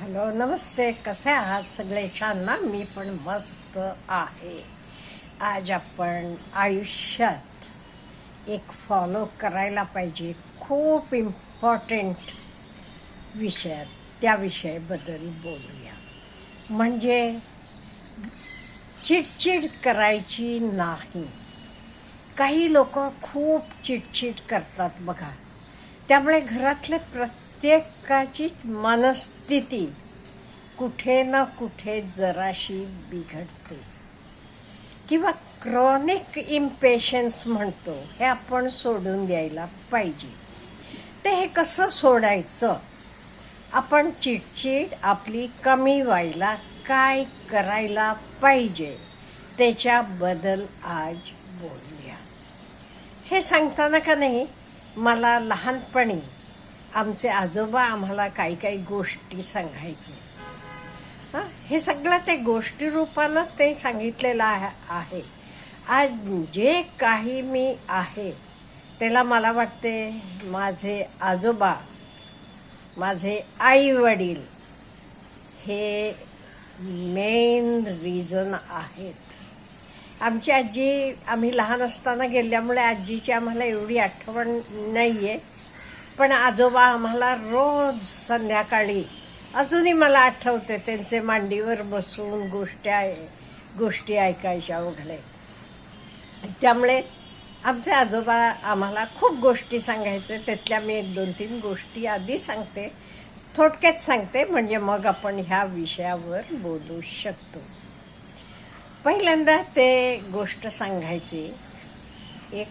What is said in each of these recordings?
Hello नमस्ते. कसे आहात सगळे छान ना मी पण मस्त आहे. आज आपण आयुष्यात एक फॉलो करायला पाहिजे. खूप इम्पॉर्टंट विषयात त्या विषयाबद्दल बोलूया. म्हणजे चिडचिड करायची नाही. काही लोक खूप चिडचिड करतात बघा. त्यामुळे घरातले प्रत्येकाची मनस्थिती कुठे ना कुठे जराशी बिघडते. किंवा क्रॉनिक इम्पेशन्स म्हणतो हे आपण सोडून द्यायला पाहिजे. ते हे कसं सोडायचं? आपण चिडचिड आपली कमी व्हायला काय करायला पाहिजे? त्याच्याबद्दल आज बोलूया. हे सांगताना का नाही मला लहानपणी आमचे आजोबा आम्हाला काही काही गोष्टी सांगायचे. हां हे सगळं ते गोष्टी रूपानं ते सांगितलेलं आहे. आज जे काही मी आहे त्याला मला वाटते माझे आजोबा माझे आई वडील हे मेन रिझन आहेत. आमची आजी आम्ही लहान असताना गेल्यामुळे आजीची आम्हाला एवढी आठवण नाही आहे पण आजोबा आम्हाला रोज संध्याकाळी अजूनही मला आठवते त्यांचे मांडीवर बसून गोष्ट्या गोष्टी ऐकायच्या वगैरे. त्यामुळे आमचे आजोबा आम्हाला खूप गोष्टी सांगायचे. त्यातल्या मी एक दोन तीन गोष्टी आधी सांगते. थोडक्यात सांगते म्हणजे मग आपण ह्या विषयावर बोलू शकतो. पहिल्यांदा ते गोष्ट सांगायची. एक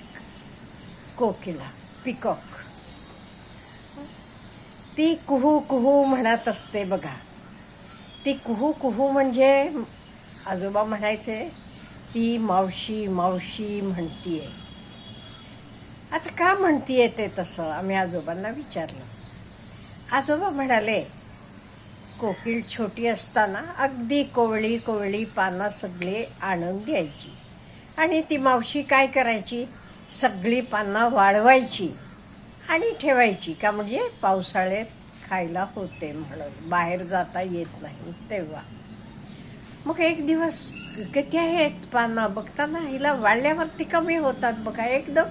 कोकिला पिकॉक. ती कुहू कुहू म्हणत असते बघा. ती कुहू कुहू म्हणजे आजोबा म्हणायचे ती मावशी मावशी म्हणतीये. आता का म्हणतीये ते तसं? आम्ही आजोबांना विचारलं. आजोबा म्हणाले कोकिळ छोटी असताना अगदी कोवळी कोवळी पानं सगळी आणून द्यायची. आणि ती मावशी काय करायची? सगळी पानं वाळवायची आणि ठेवायची. का म्हणजे पावसाळ्यात खायला होते म्हणून. बाहेर जाता येत नाही तेव्हा. मग एक दिवस किती आहेत पाना बघताना हिला वाळल्यावरती कमी होतात बघा. एकदम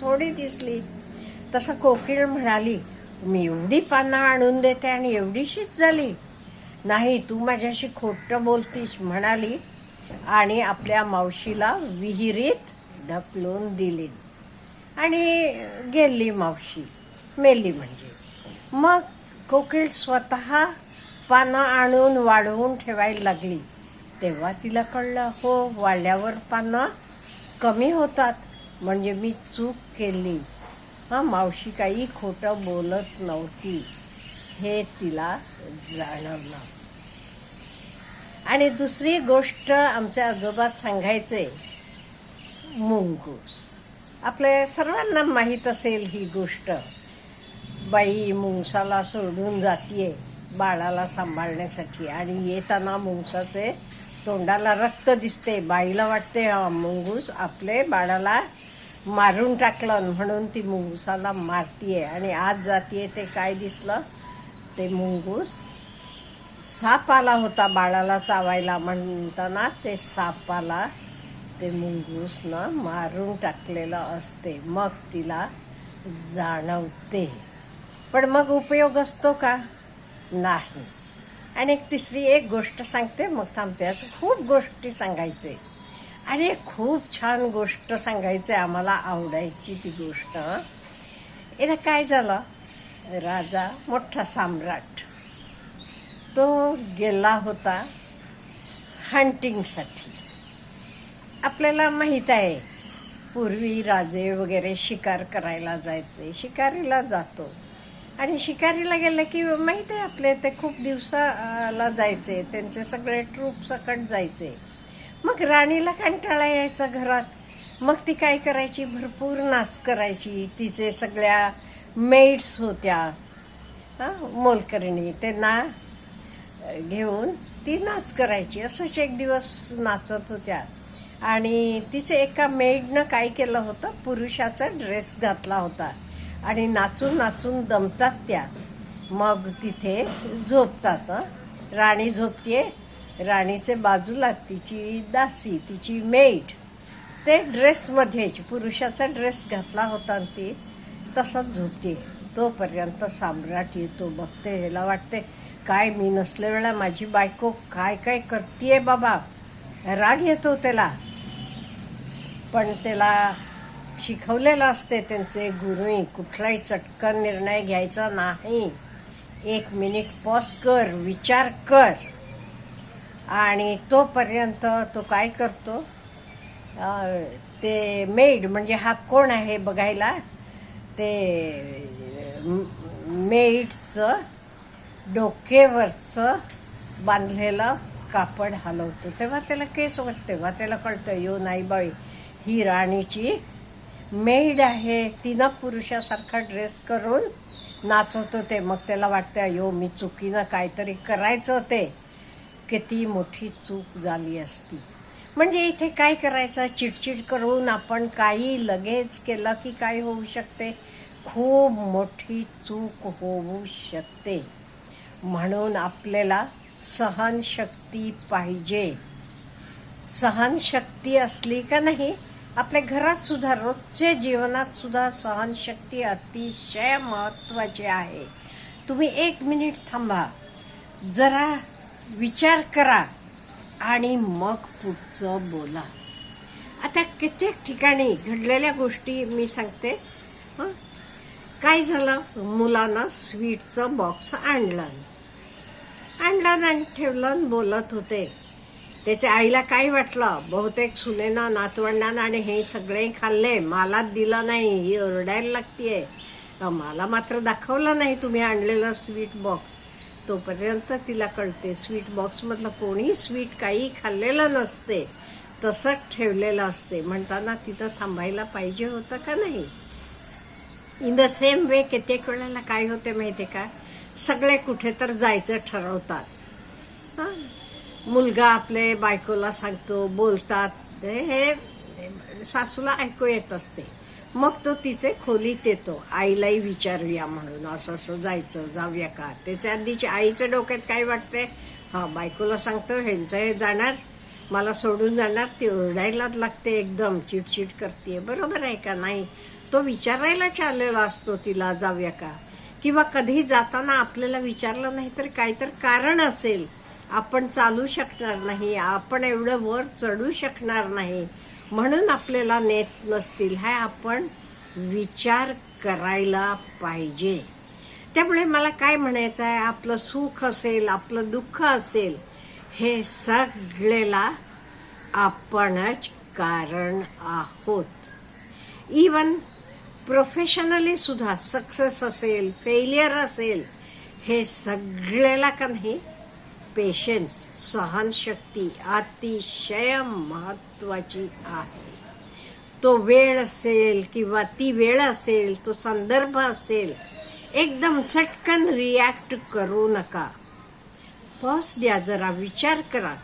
थोडी दिसली. तसं कोकिळ म्हणाली मी एवढी पानं आणून देते आणि एवढीशीच झाली. नाही तू माझ्याशी खोटं बोलतीस म्हणाली आणि आपल्या मावशीला विहिरीत ढकलून दिली. आणि गेली मावशी मेली म्हणजे. मग कोकिळ स्वतः पानं आणून वाढवून ठेवायला लागली. तेव्हा तिला कळलं हो वाढल्यावर पानं कमी होतात. म्हणजे मी चूक केली. हा मावशी काही खोटं बोलत नव्हती. हे तिला जाणवलं. आणि दुसरी गोष्ट आमच्या आजोबा सांगायचे मुंगूस. आपल्या सर्वांना माहीत असेल ही गोष्ट. बाई मुंगसाला सोडून जातीये बाळाला सांभाळण्यासाठी. आणि येताना मुंगसाचे तोंडाला रक्त दिसते. बाईला वाटते हा मुंगूस आपले बाळाला मारून टाकलं म्हणून ती मुंगूसाला मारतीये. आणि आज जातीये ते काय दिसलं? ते मुंगूस साप आला होता बाळाला चावायला. म्हणताना ते सापाला ते मुंगूसनं मारून टाकलेलं असते. मग तिला जाणवते. पण मग उपयोग असतो का? नाही. आणि एक तिसरी एक गोष्ट सांगते मग थांबते. असं खूप गोष्टी सांगायचे. आणि खूप छान गोष्ट सांगायचे आम्हाला आवडायची ती गोष्ट. एकदा काय झालं? राजा मोठा सम्राट. तो गेला होता हंटिंगसाठी आपल्याला माहीत आहे पूर्वी राजे वगैरे शिकार करायला जायचे. शिकारीला जातो. आणि शिकारीला गेलं की माहीत आहे आपले ते खूप दिवसाला जायचे त्यांचे सगळे ट्रूप सकट जायचे. मग राणीला कंटाळा यायचा घरात. मग ती काय करायची? भरपूर नाच करायची. तिचे सगळ्या मेड्स होत्या. हा मोलकरणी. ते ना घेऊन ती नाच करायची. असंच एक दिवस नाचत होत्या. आणि तिचे एका मेडनं काय केलं होतं? पुरुषाचा ड्रेस घातला होता. आणि नाचून नाचून दमतात त्या. मग तिथे झोपतात राणी झोपते. राणीचे बाजूला तिची दासी तिची मेड ते ड्रेसमध्येच पुरुषाचा ड्रेस घातला होता ती तसंच झोपते. तोपर्यंत सम्राट येतो बघते ह्याला वाटते काय मी नसल्या वेळा माझी बायको काय काय करतीये बाबा? राग येतो त्याला. पण त्याला शिकवलेलं असते त्यांचे. गुरुई कुठलाही चटकन निर्णय घ्यायचा नाही. एक मिनिट पॉज कर विचार कर. आणि तोपर्यंत तो काय करतो? ते मेड म्हणजे हा कोण आहे बघायला? ते मेडचं डोकेवरचं बांधलेलं कापड हलवतो. तेव्हा त्याला केस होत तेव्हा त्याला कळतं यो नाही बाई ही राणीची मेड आहे तिनं पुरुषासारखा ड्रेस करून नाचत होते मग त्याला वाटतं यो मी चुकीनं काहीतरी करायचं ते. किती मोठी चूक झाली असती. म्हणजे इथे काय करायचं? चिडचिड करून आपण काही लगेच केलं की काय होऊ शकते? खूप मोठी चूक होऊ शकते. म्हणून आपल्याला सहनशक्ती पाहिजे. सहनशक्ती असली का नाही आपल्या घरात सुद्धा रोजच्या जीवनात सुद्धा सहनशक्ती अतिशय महत्वाची आहे. तुम्ही एक मिनिट थांबा. जरा विचार करा आणि मग पुढचं बोला. आता कित्येक ठिकाणी घडलेल्या गोष्टी मी सांगते. हां? काय झालं? मुलांना स्वीटचं बॉक्स आणलं. आणलं आणि ठेवलं बोलत होते. त्याच्या आईला काय वाटलं? बहुतेक सुनेनं नातवंडानं आणि हे सगळे खाल्ले. मला दिलं नाही. ही ओरडायला लागतीये. अं, मला मात्र दाखवलं नाही. तुम्ही आणलेलं स्वीट बॉक्स. तोपर्यंत तिला कळते. स्वीट बॉक्समधलं कोणी स्वीट काही खाल्लेलं नसते. तसंच ठेवलेलं असते. म्हणताना तिथं थांबायला पाहिजे होतं का नाही? इन द सेम वे कित्येक वेळेला काय होते माहिती का? सगळे कुठे तर जायचं ठरवतात. हां. मुलगा आपले बायकोला सांगतो बोलतात. हे सासूला ऐकू येत असते. मग तो तिचे खोलीत येतो आईलाही विचारूया म्हणून. असं असं जायचं जाऊया का? त्याच्या आधीच्या आईच्या डोक्यात काय वाटते हा बायकोला सांगतो ह्यांचं हे जाणार. मला सोडून जाणार. ती ओरडायलाच लागते एकदम. चिडचिड करते बरोबर आहे का नाही? तो विचारायला चाललेला असतो तिला जाऊया का? किंवा कधी जाताना आपल्याला विचारलं नाही तर काहीतर कारण असेल. आपण चालू शकणार नाही आपण एवढं वर चढू शकणार नाही. म्हणून आपल्याला नेत नसतील हा आपण विचार करायला पाहिजे. त्यामुळे मला काय म्हणायचं आहे आपलं सुख असेल आपलं दुःख असेल हे सगळेला आपणच कारण आहोत. इवन प्रोफेशनली सुद्धा सक्सेस असेल फेलियर असेल हे सगळ्याला का नाही पेशन्स सहनशक्ती अतिशय महत्वाची आहे तो वेळ असेल किंवा ती वेळ असेल तो संदर्भ असेल एकदम चटकन रिॲक्ट करू नका पॉस द्या जरा विचार करा.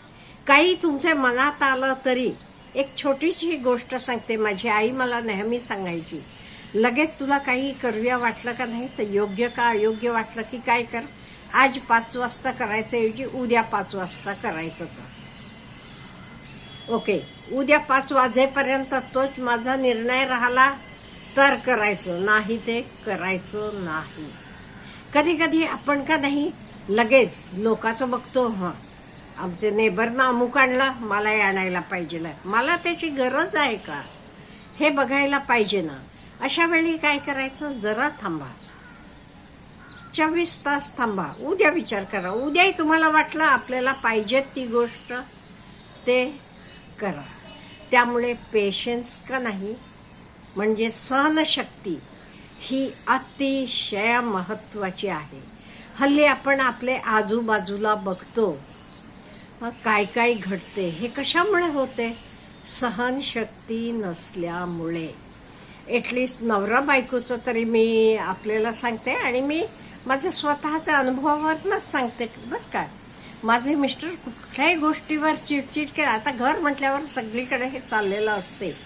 काही तुमच्या मनात आलं तरी एक छोटीशी गोष्ट सांगते. माझी आई मला नेहमी सांगायची लगेच तुला काही करूया वाटलं का नाही? तर योग्य का अयोग्य वाटलं की काय कर? आज पाच वाजता करायचं ऐवजी उद्या पाच वाजता करायचं तर. ओके उद्या पाच वाजेपर्यंत तोच माझा निर्णय राहिला तर करायचं नाही ते करायचं नाही. कधी कधी आपण का नाही लगेच लोकांचं बघतो हां. आमचे नेबरनं अमुक आणलं मला आणायला पाहिजे मला त्याची गरज आहे का? हे बघायला पाहिजे ना. अशा वेळी काय करायचं? जरा थांबा. चोवीस तास थांबा. उद्या विचार करा. उद्याही तुम्हाला वाटलं आपल्याला पाहिजे ती गोष्ट ते करा. त्यामुळे पेशन्स का नाही? म्हणजे सहनशक्ती ही अतिशय महत्त्वाची आहे. हल्ली आपण आपले आजूबाजूला बघतो मग काय काय घडते हे कशामुळे होते? सहनशक्ती नसल्यामुळे. एटलीस्ट नवरा बायकोचं तरी मी आपल्याला सांगते आणि मी माझ्या स्वतःच्या अनुभवावरनच सांगते बरं का? माझे मिस्टर कुठल्याही गोष्टीवर चिडचिड केला आता घर म्हटल्यावर सगळीकडे हे चाललेलं असते.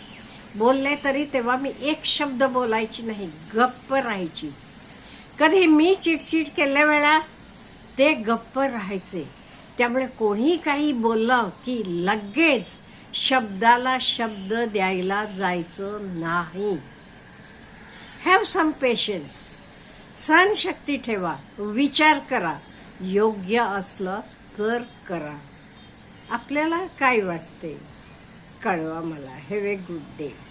बोलले तरी तेव्हा मी एक शब्द बोलायची नाही गप्प राहायची. कधी मी चिडचिड केल्या वेळा ते गप्प राहायचे. त्यामुळे कोणी काही बोललं की लगेच शब्दाला शब्द द्यायला जायचं नाही. हॅव सम पेशन्स सहनशक्ती ठेवा विचार करा योग्य असलं तर करा. आपल्याला काय वाटते? कळवा मला. Have a good day